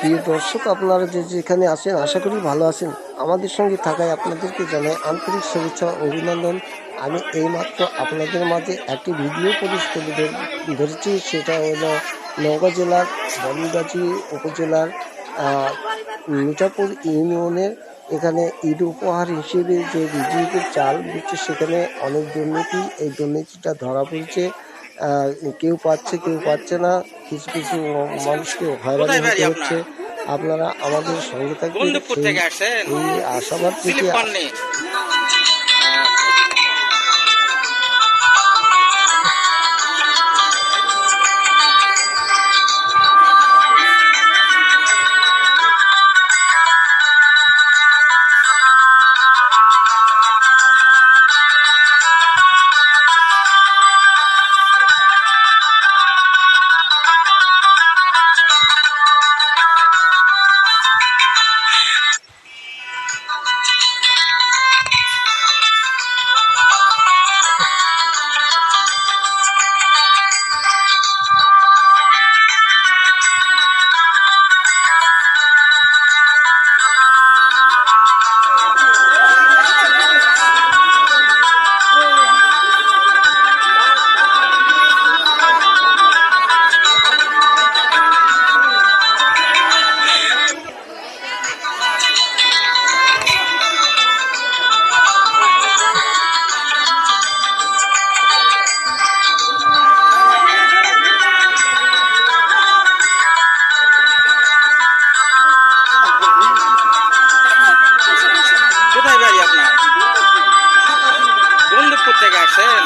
প্রিয় দর্শক, আপনারা যে যেখানে আছেন, আশা করি ভালো আছেন। আমাদের সঙ্গে থাকায় আপনাদেরকে জানাই আন্তরিক শুভেচ্ছা অভিনন্দন। আমি এইমাত্র আপনাদের মাঝে একটি ভিডিও তুলে ধর- ধরেছি। সেটা হলো নওগাঁ জেলার বলিগাছি উপজেলার মিঠাপুর ইউনিয়নের এখানে ঈদ উপহার হিসেবে যে বিজেপির চাল দিচ্ছে সেখানে অনেক দুর্নীতি, এই দুর্নীতিটা ধরা পড়ছে। কেউ পাচ্ছে কেউ পাচ্ছে না। কিছু কিছু মানুষকে হয়রানি হতে হচ্ছে। আপনারা? আমাদের সঙ্গে থাকবেন। আশাবাদ থেকে আপনার বন্দুকপুর থেকে আসেন